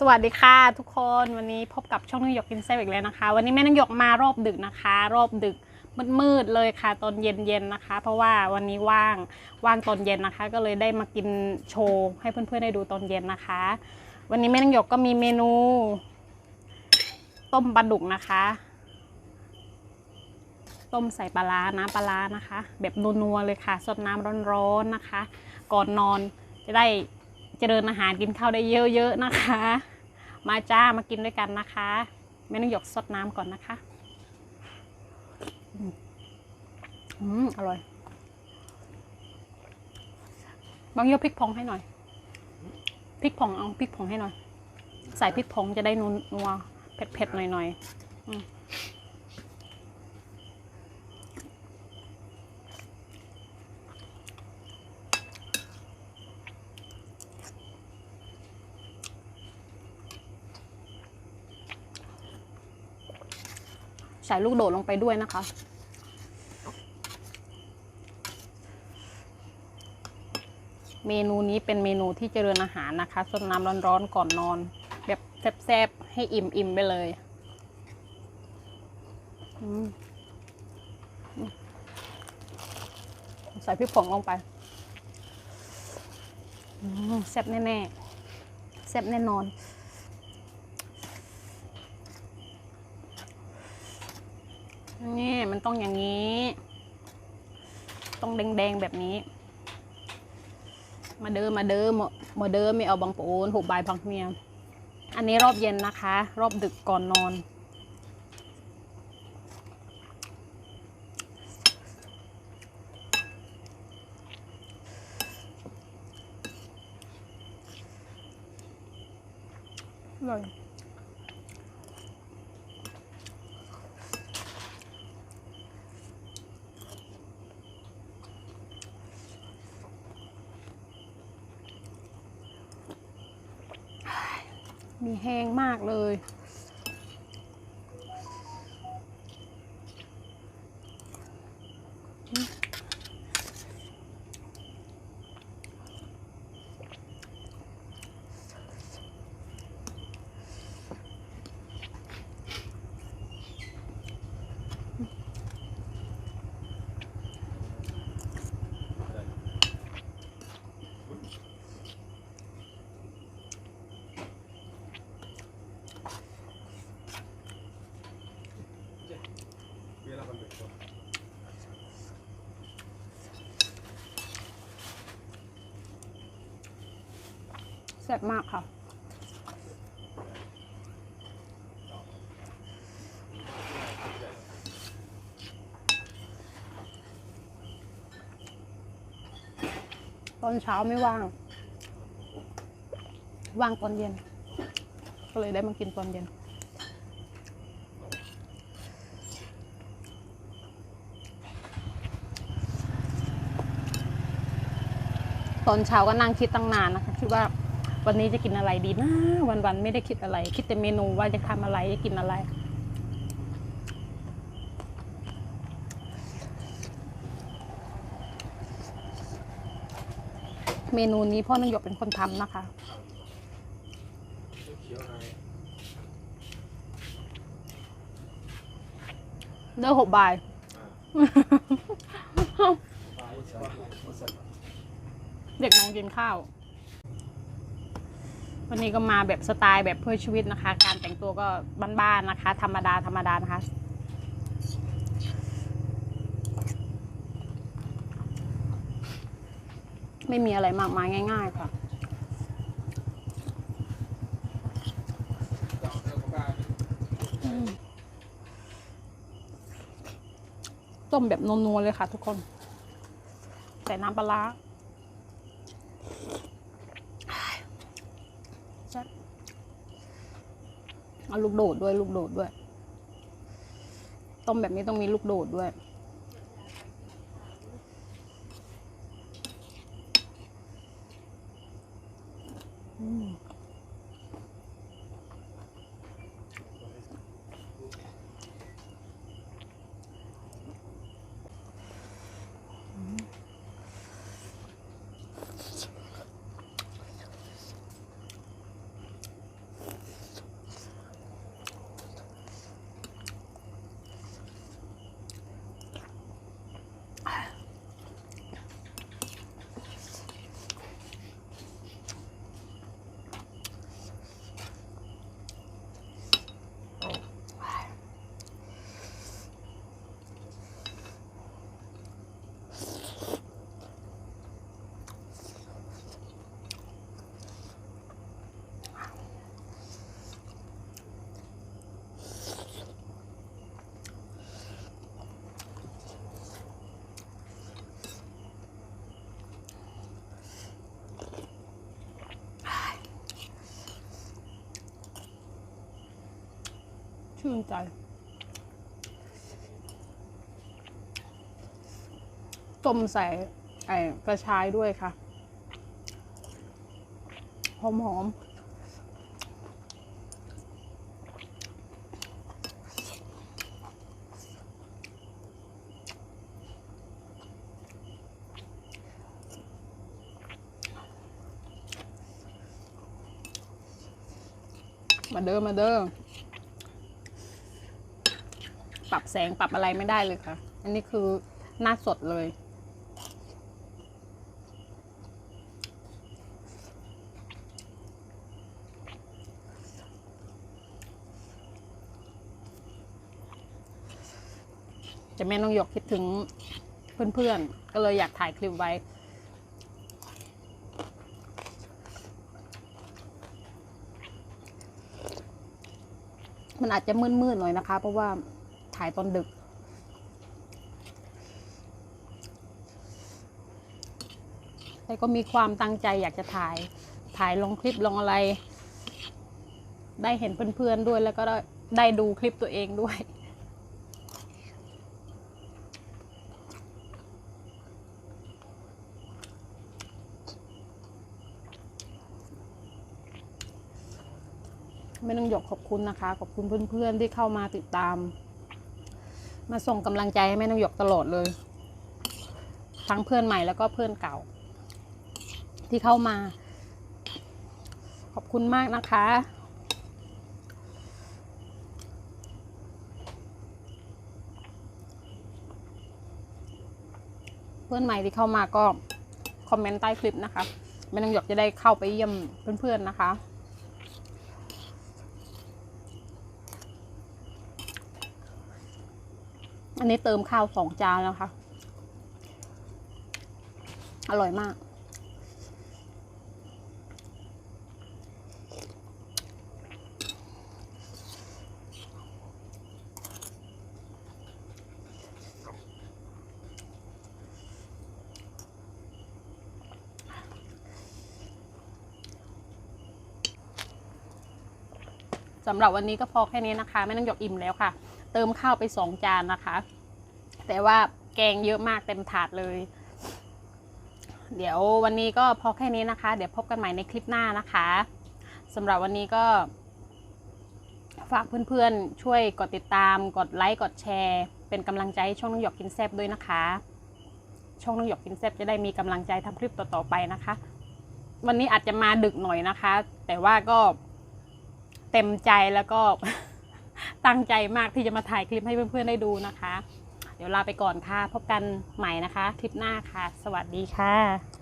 สวัสดีค่ะทุกคนวันนี้พบกับช่องนึกหยกกินแซ่บอีกแล้วนะคะ วันนี้แม่นึกหยกมารอบดึกนะคะ รอบดึกมืดๆเลยค่ะ ตอนเย็นๆนะคะ เพราะว่าวันนี้ว่างว่างตอนเย็นนะคะ ก็เลยได้มากินโชว์ให้เพื่อนๆได้ดูตอนเย็นนะคะ วันนี้แม่นึกหยกก็มีเมนู ต้มปลาดุกนะคะ ต้มใส่ปลาร้าน้ำปลาร้านะคะ แบบนัวๆเลยค่ะสดน้ำร้อนๆนะคะ ก่อนนอนจะได้ เจริญอาหารกินข้าวได้เยอะๆนะคะ มาจ้ามากินด้วยกันนะคะแม่ต้องหยกสดน้ำก่อนนะคะอืมอร่อย บางยกพริกพองให้หน่อย พริกพองเอาพริกพองให้หน่อย ใส่พริกพองจะได้นวนัวเผ็ดๆหน่อยๆ ใส่ลูกโดดลงไปด้วยนะคะ เมนูนี้เป็นเมนูที่เจริญอาหารนะคะสดน้ำร้อนๆก่อนนอน แบบแซ่บๆ ให้อิ่มๆไปเลยใส่พริกผงลงไปแซ่บแน่ๆแซ่บแน่นอน นี่มันต้องอย่างนี้ ต้องแดงๆแบบนี้ มาเดิมมาเดิมมาเดิมไม่เอาบางปูนหุบบายพังเมียอันนี้รอบเย็นนะคะ รอบดึกก่อนนอนอร่อย มีแห้งมากเลย แซ่บมากค่ะ ตอนเช้าไม่ว่าง ว่างตอนเย็น ก็เลยได้มากินตอนเย็น ตอนเช้าก็นั่งคิดตั้งนานนะคะคิดว่าวันนี้จะกินอะไรดีนะวันๆไม่ได้คิดอะไร คิดแต่เมนูว่าจะทำอะไรจะกินอะไรเมนูนี้พ่อนึงหยกเป็นคนทำนะคะ เลิกหกบ่าย เด็กน้องกินข้าว วันนี้ก็มาแบบสไตล์แบบเพื่อชีวิตนะคะ การแต่งตัวก็บ้านๆนะคะ ธรรมดาธรรมดานะคะไม่มีอะไรมากมายง่าย ๆ ค่ะ ต้มแบบนัวๆเลยค่ะทุกคน ใส่น้ำปลาร้าแซ่บ เอาลูกโดดด้วย ลูกโดดด้วย ต้มแบบนี้ต้องมีลูกโดดด้วย อืม ชื่นใจ ต้มใส่ไอ้กระชายด้วยค่ะ หอมหอมมาเด้อมาเด้อ รับแสงปรับอะไรไม่ได้เลยค่ะ อันนี้คือหน้าสดเลยแต่แม่น้องหยกคิดถึงเพื่อนๆ ก็เลยอยากถ่ายคลิปไว้มันอาจจะมืดๆหน่อยนะคะ เพราะว่า ถ่ายตอนดึก แต่ก็มีความตั้งใจอยากจะถ่าย ถ่ายลงคลิปลงอะไร ได้เห็นเพื่อนๆด้วยแล้วก็ได้ได้ดูคลิปตัวเองด้วยไม่ต้องหยกขอบคุณนะคะ ขอบคุณเพื่อนๆที่เข้ามาติดตาม มาส่งกำลังใจให้แม่น้องหยกตลอดเลย ทั้งเพื่อนใหม่แล้วก็เพื่อนเก่า ที่เข้ามา ขอบคุณมากนะคะเพื่อนใหม่ที่เข้ามาก็ คอมเมนต์ใต้คลิปนะคะแม่น้องหยกจะได้เข้าไปเยี่ยมเพื่อนๆนะคะ อันนี้เติมข้าวสองจานแล้วค่ะ อร่อยมาก สำหรับวันนี้ก็พอแค่นี้นะคะ ไม่ต้องหยกอิ่มแล้วค่ะ เติมข้าวไปสองจานนะคะ แต่ว่าแกงเยอะมากเต็มถาดเลย เดี๋ยววันนี้ก็พอแค่นี้นะคะ เดี๋ยวพบกันใหม่ในคลิปหน้านะคะสำหรับวันนี้ก็ ฝากเพื่อนๆ ช่วยกดติดตาม กดไลค์ กดแชร์ เป็นกำลังใจช่องน้องหยกกินแซบด้วยนะคะ ช่องน้องหยกกินแซบจะได้มีกำลังใจทำคลิปต่อๆไปนะคะ วันนี้อาจจะมาดึกหน่อยนะคะ แต่ว่าก็เต็มใจแล้วก็ ตั้งใจมากที่จะมาถ่ายคลิปให้เพื่อนๆได้ดูนะคะ เดี๋ยวลาไปก่อนค่ะ พบกันใหม่นะคะ คลิปหน้าค่ะ สวัสดีค่ะ